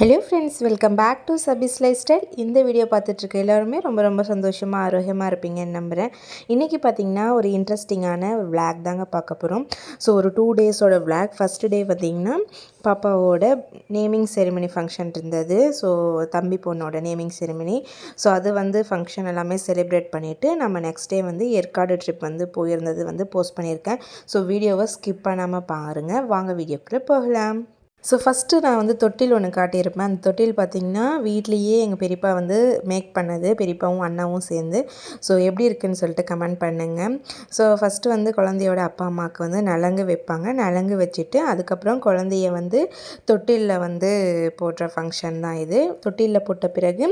Hello friends welcome back to Sabi's lifestyle இந்த video பார்த்துட்ருக்க எல்லாருமே ரொம்ப ரொம்ப சந்தோஷமாக ஆரோக்கியமாக இருப்பீங்கன்னு நம்புகிறேன் இன்றைக்கி பார்த்திங்கன்னா ஒரு இன்ட்ரெஸ்டிங்கான ஒரு விளாக் தாங்க பார்க்க போகிறோம் ஸோ ஒரு டூ டேஸோட விளாக் ஃபஸ்ட்டு டே பார்த்திங்கன்னா பாப்பாவோட நேமிங் செரிமனி ஃபங்க்ஷன் இருந்தது. ஸோ தம்பி பொண்ணோட நேமிங் செரிமனி ஸோ அது வந்து ஃபங்க்ஷன் எல்லாமே செலிப்ரேட் பண்ணிவிட்டு நம்ம நெக்ஸ்ட் டே வந்து ஏற்காடு ட்ரிப் வந்து போயிருந்தது வந்து போஸ்ட் பண்ணியிருக்கேன். ஸோ வீடியோவை ஸ்கிப் பண்ணாமல் பாருங்கள் வாங்க வீடியோக்குள்ளே போகலாம். ஸோ ஃபஸ்ட்டு நான் வந்து தொட்டில் ஒன்று காட்டியிருப்பேன். அந்த தொட்டில் பார்த்திங்கன்னா வீட்லேயே எங்கள் பெரியப்பா வந்து மேக் பண்ணது. பெரியப்பாவும் அண்ணாவும் சேர்ந்து. ஸோ எப்படி இருக்குன்னு சொல்லிட்டு கமெண்ட் பண்ணுங்கள் ஸோ ஃபஸ்ட்டு வந்து குழந்தையோட அப்பா அம்மாவுக்கு வந்து நலங்கு வைப்பாங்க. நலங்கு வச்சுட்டு அதுக்கப்புறம் குழந்தைய வந்து தொட்டிலில் வந்து போடுற ஃபங்க்ஷன் தான் இது. தொட்டிலில் போட்ட பிறகு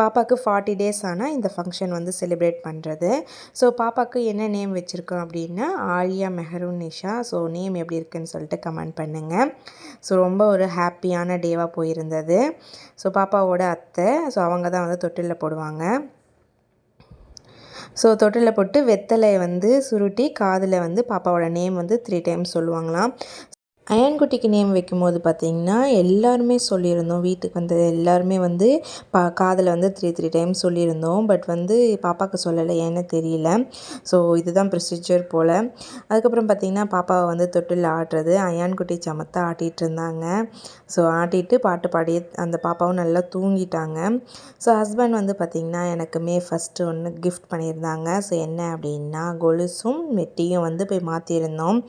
பாப்பாவுக்கு ஃபார்ட்டி டேஸ் ஆனால் இந்த ஃபங்க்ஷன் வந்து செலிப்ரேட் பண்ணுறது ஸோ பாப்பாவுக்கு என்ன நேம் வச்சுருக்கோம் அப்படின்னா ஆலியா மெஹரூன் நிஷா. ஸோ நேம் எப்படி இருக்குன்னு சொல்லிட்டு கமெண்ட் பண்ணுங்கள் ஸோ ரொம்ப ஒரு ஹாப்பியான டேவாக போயிருந்தது. ஸோ பாப்பாவோட அத்தை ஸோ அவங்க தான் வந்து தொட்டிலில் போடுவாங்க. ஸோ தொட்டிலில் போட்டு வெத்தலையை வந்து சுருட்டி காதில் வந்து பாப்பாவோட நேம் வந்து த்ரீ டைம்ஸ் சொல்லுவாங்களாம். அயன்குட்டிக்கு நேம் வைக்கும்போது பார்த்திங்கன்னா எல்லாருமே சொல்லியிருந்தோம். வீட்டுக்கு வந்து எல்லாருமே வந்து பா காதில் வந்து த்ரீ த்ரீ டைம் சொல்லியிருந்தோம். பட் வந்து பாப்பாவுக்கு சொல்லலை ஏன்னு தெரியல. ஸோ இதுதான் ப்ரொசீஜர் போல். அதுக்கப்புறம் பார்த்திங்கன்னா பாப்பாவை வந்து தொட்டில் ஆடுறது அயான்குட்டி சமத்தா ஆட்டிகிட்டு இருந்தாங்க. ஸோ ஆட்டிட்டு பாட்டு பாடி அந்த பாப்பாவும் நல்லா தூங்கிட்டாங்க. ஸோ ஹஸ்பண்ட் வந்து பார்த்திங்கன்னா எனக்கு மே ஃபஸ்ட்டு ஒன்று கிஃப்ட் பண்ணியிருந்தாங்க. ஸோ என்ன அப்படின்னா கொலுசும் மெட்டியும் வந்து போய் மாற்றியிருந்தோம்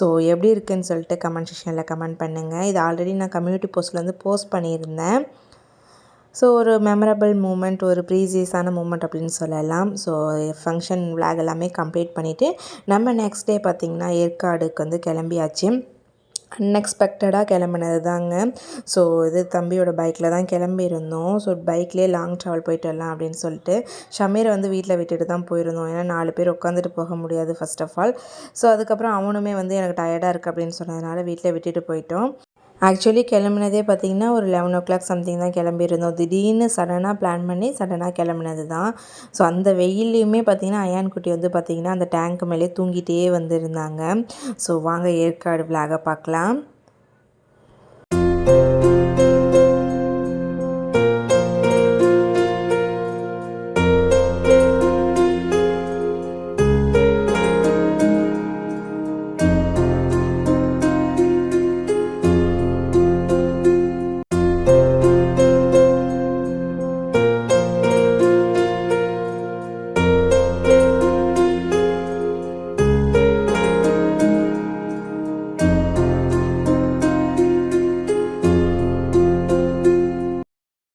ஸோ எப்படி இருக்குன்னு சொல்லிட்டு கமெண்ட் கமெண்ட் செக்ஷனில் கமெண்ட் பண்ணுங்கள் இது ஆல்ரெடி நான் கம்யூனிட்டி போஸ்ட்டில் வந்து போஸ்ட் பண்ணியிருந்தேன். ஸோ ஒரு மெமரபிள் மூமெண்ட் ஒரு ப்ரீசியஸான மூமெண்ட் அப்படின்னு சொல்லலாம். ஸோ ஃபங்க்ஷன் விளாக் எல்லாமே கம்ப்ளீட் பண்ணிவிட்டு நம்ம நெக்ஸ்ட் டே பார்த்திங்கன்னா ஏற்காடுக்கு வந்து கிளம்பியாச்சு. அன்எக்ஸ்பெக்டடாக கிளம்புனது தாங்க ஸோ இது தம்பியோட பைக்கில் தான் கிளம்பியிருந்தோம். ஸோ பைக்லேயே லாங் ட்ராவல் போயிட்டு வரலாம் அப்படின்னு சொல்லிட்டு ஷமீரை வந்து வீட்டில் விட்டுட்டு தான் போயிருந்தோம். ஏன்னா நாலு பேர் உட்காந்துட்டு போக முடியாது ஃபஸ்ட் ஆஃப் ஆல் ஸோ அதுக்கப்புறம் அவனுமே வந்து எனக்கு டயர்டாக இருக்குது அப்படின்னு சொன்னதுனால வீட்டில் விட்டுட்டு போயிட்டோம். ஆக்சுவலி கிளம்புனதே பார்த்திங்கன்னா ஒரு லெவன் ஓ கிளாக் சம்திங் தான் கிளம்பியிருந்தோம். திடீர்னு சடனாக பிளான் பண்ணி சடனாக கிளம்புனது தான் ஸோ அந்த வெயில்லையுமே பார்த்திங்கன்னா அயான் குட்டி வந்து பார்த்திங்கன்னா அந்த டேங்க் மேலே தூங்கிட்டே வந்திருந்தாங்க. ஸோ வாங்க ஏற்காடு விலாக பார்க்கலாம்.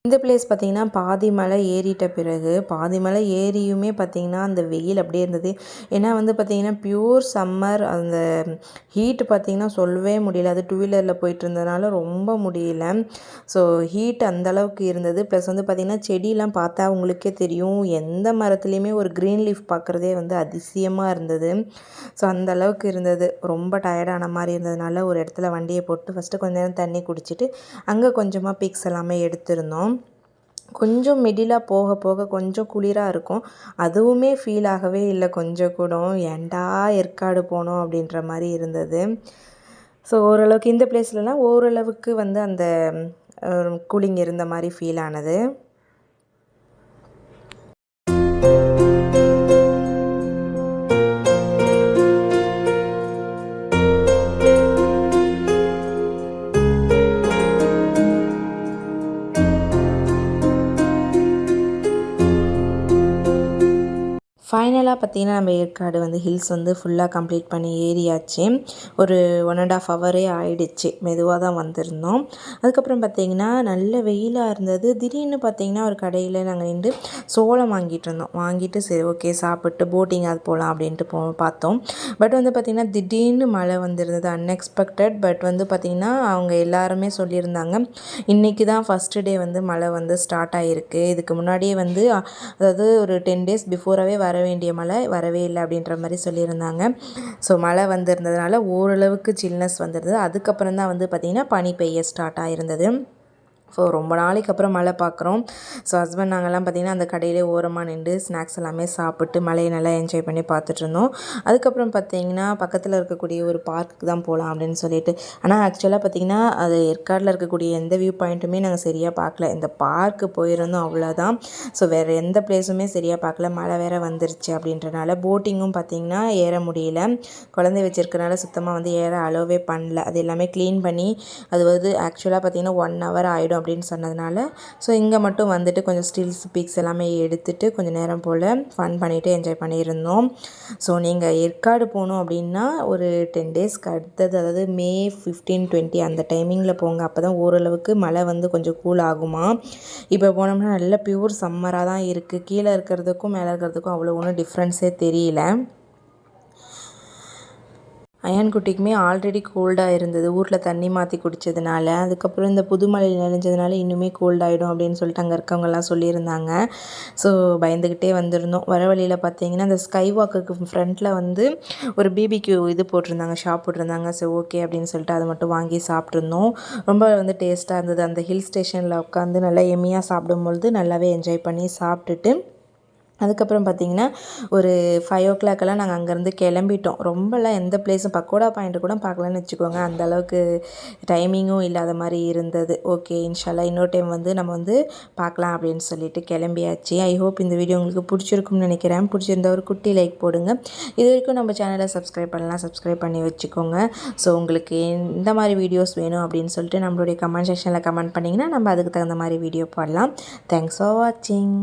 இந்த பிளேஸ் பார்த்திங்கன்னா பாதி மலை ஏறிட்ட பிறகு பாதி மலை ஏறியுமே பார்த்திங்கன்னா அந்த வெயில் அப்படியே இருந்தது. ஏன்னா வந்து பார்த்திங்கன்னா ப்யூர் சம்மர் அந்த ஹீட் பார்த்திங்கன்னா சொல்லவே முடியல. அது டூ வீலரில் போயிட்டு இருந்ததுனால ரொம்ப முடியல. ஸோ ஹீட் அந்தளவுக்கு இருந்தது. ப்ளஸ் வந்து பார்த்திங்கன்னா செடியெலாம் பார்த்தா உங்களுக்கே தெரியும். எந்த மரத்துலேயுமே ஒரு க்ரீன் லீஃப் பார்க்குறதே வந்து அதிசயமாக இருந்தது. ஸோ அந்த அளவுக்கு இருந்தது. ரொம்ப டயர்டான மாதிரி இருந்ததுனால ஒரு இடத்துல வண்டியை போட்டு ஃபஸ்ட்டு கொஞ்ச நேரம் தண்ணி குடிச்சிட்டு அங்கே கொஞ்சமாக பிக்ஸ் எல்லாமே எடுத்திருந்தோம். கொஞ்சம் மிடிலாக போக போக கொஞ்சம் குளிராக இருக்கும். அதுவுமே ஃபீல் ஆகவே இல்லை. கொஞ்சம் கூட ஏன்டா ஏற்காடு போனோம்? அப்படின்ற மாதிரி இருந்தது. ஸோ ஓரளவுக்கு இந்த பிளேஸ்லலாம் ஓரளவுக்கு வந்து அந்த கூலிங் இருந்த மாதிரி ஃபீல் ஆனது. ஃபைனலாக பார்த்திங்கன்னா நம்ம ஏற்காடு வந்து ஹில்ஸ் வந்து ஃபுல்லாக கம்ப்ளீட் பண்ணி ஏறியாச்சு. ஒரு ஒன் அண்ட் ஆஃப் ஹவரே ஆகிடுச்சு மெதுவாக தான் வந்திருந்தோம். அதுக்கப்புறம் பார்த்திங்கன்னா நல்ல வெயிலாக இருந்தது. திடீர்னு பார்த்திங்கன்னா ஒரு கடையில் நாங்கள் நின்று சோளம் வாங்கிட்டு இருந்தோம். வாங்கிட்டு சரி ஓகே சாப்பிட்டு போட்டிங் அது போகலாம் அப்படின்ட்டு போ பார்த்தோம். பட் வந்து பார்த்திங்கன்னா திடீர்னு மழை வந்திருந்தது அன்எக்ஸ்பெக்டட் பட் வந்து பார்த்திங்கன்னா அவங்க எல்லாருமே சொல்லியிருந்தாங்க இன்றைக்கி தான் ஃபஸ்ட்டு டே வந்து மழை வந்து ஸ்டார்ட் ஆகிருக்கு இதுக்கு முன்னாடியே வந்து அதாவது ஒரு டென் டேஸ் பிஃபோராகவே வர வேண்டிய மழை வரவே இல்லை அப்படின்ற மாதிரி சொல்லியிருந்தாங்க. ஸோ மழை வந்திருந்ததுனால ஓரளவுக்கு சில்னஸ் வந்துருந்தது. அதுக்கப்புறம் தான் வந்து பார்த்திங்கன்னா பனி பெய்ய ஸ்டார்ட் ஆகிருந்தது ஸோ ரொம்ப நாளைக்கு அப்புறம் மழை பார்க்குறோம். ஸோ ஹஸ்பண்ட் நாங்கள்லாம் பார்த்திங்கன்னா அந்த கடையிலே ஓரமாக நின்று ஸ்நாக்ஸ் எல்லாமே சாப்பிட்டு மழையை நல்லா என்ஜாய் பண்ணி பார்த்துட்ருந்தோம் அதுக்கப்புறம் பார்த்திங்கன்னா பக்கத்தில் இருக்கக்கூடிய ஒரு பார்க்குக்கு தான் போகலாம் அப்படின்னு சொல்லிட்டு. ஆனால் ஆக்சுவலாக பார்த்திங்கன்னா அது ஏற்காடில் இருக்கக்கூடிய எந்த வியூ பாயிண்ட்டுமே நாங்கள் சரியாக பார்க்கல. இந்த பார்க்கு போயிருந்தோம் அவ்வளோதான் ஸோ வேறு எந்த பிளேஸுமே சரியாக பார்க்கல. மழை வேறு வந்துருச்சு அப்படின்றனால போட்டிங்கும் பார்த்திங்கன்னா ஏற முடியல. குழந்தை வச்சுருக்கனால சுத்தமாக வந்து ஏற அலோவே பண்ணல. அது எல்லாமே க்ளீன் பண்ணி அது வந்து ஆக்சுவலாக பார்த்திங்கன்னா ஒன் ஹவர் ஆகிடும் அப்படின்னு சொன்னதுனால ஸோ இங்கே மட்டும் வந்துட்டு கொஞ்சம் ஸ்டில்ஸ் பிக்ஸ் எல்லாமே எடுத்துகிட்டு கொஞ்சம் நேரம் போல் ஃபன் பண்ணிவிட்டு என்ஜாய் பண்ணியிருந்தோம். ஸோ நீங்கள் ஏற்காடு போகணும் அப்படின்னா ஒரு டென் டேஸ்க்கு அடுத்தது அதாவது மே ஃபிஃப்டீன் டுவெண்ட்டி அந்த டைமிங்கில் போங்க. அப்போ தான் ஓரளவுக்கு மழை வந்து கொஞ்சம் கூல் ஆகுமா. இப்போ போனோம்னா நல்ல பியூர் சம்மராக தான் இருக்குது கீழே இருக்கிறதுக்கும் மேலே இருக்கிறதுக்கும் அவ்வளோ ஒன்றும் டிஃப்ரென்ஸே தெரியல. அயான் குட்டிக்குமே ஆல்ரெடி கோல்டாக இருந்தது. ஊரில் தண்ணி மாற்றி குடித்ததுனால அதுக்கப்புறம் இந்த புதுமலையில் நெனைஞ்சதுனால இன்னுமே கோல்டாகிடும் அப்படின்னு சொல்லிட்டு அங்கே இருக்கவங்கெல்லாம் சொல்லியிருந்தாங்க. ஸோ பயந்துக்கிட்டே வந்திருந்தோம். வர வழியில் பார்த்தீங்கன்னா அந்த ஸ்கை வாக்குக்கு ஃப்ரண்ட்டில் வந்து ஒரு பிபிக்யூ இது போட்டிருந்தாங்க ஷாப் போட்டிருந்தாங்க. ஸோ ஓகே அப்படின்னு சொல்லிட்டு அதை மட்டும் வாங்கி சாப்பிட்ருந்தோம் ரொம்ப வந்து டேஸ்ட்டாக இருந்தது. அந்த ஹில் ஸ்டேஷனில் உட்காந்து நல்லா எம்மியாக சாப்பிடும்பொழுது நல்லாவே என்ஜாய் பண்ணி சாப்பிட்டுட்டு அதுக்கப்புறம் பார்த்திங்கன்னா ஒரு ஃபைவ் ஓ கிளாக்கெல்லாம் நாங்கள் அங்கேருந்து கிளம்பிட்டோம். ரொம்பலாம் எந்த பிளேஸும் பக்கோடா பாயிண்ட்டு கூட பார்க்கலன்னு வச்சுக்கோங்க. அந்த அளவுக்கு டைமிங்கும் இல்லாத மாதிரி இருந்தது. ஓகே இன்ஷால்லா இன்னொரு டைம் வந்து நம்ம வந்து பார்க்கலாம் அப்படின்னு சொல்லிட்டு கிளம்பியாச்சு. ஐ ஹோப் இந்த வீடியோ உங்களுக்கு பிடிச்சிருக்கும்னு நினைக்கிறேன். பிடிச்சிருந்த ஒரு குட்டி லைக் போடுங்க. இது வரைக்கும் நம்ம சேனலை சப்ஸ்கிரைப் பண்ணலாம் சப்ஸ்கிரைப் பண்ணி வச்சுக்கோங்க. ஸோ உங்களுக்கு இந்த மாதிரி வீடியோஸ் வேணும் அப்படின்னு சொல்லிட்டு நம்மளுடைய கமெண்ட் செக்ஷனில் கமெண்ட் பண்ணிங்கன்னா நம்ம அதுக்கு தகுந்த மாதிரி வீடியோ போடலாம். தேங்க்ஸ் ஃபார் வாட்சிங்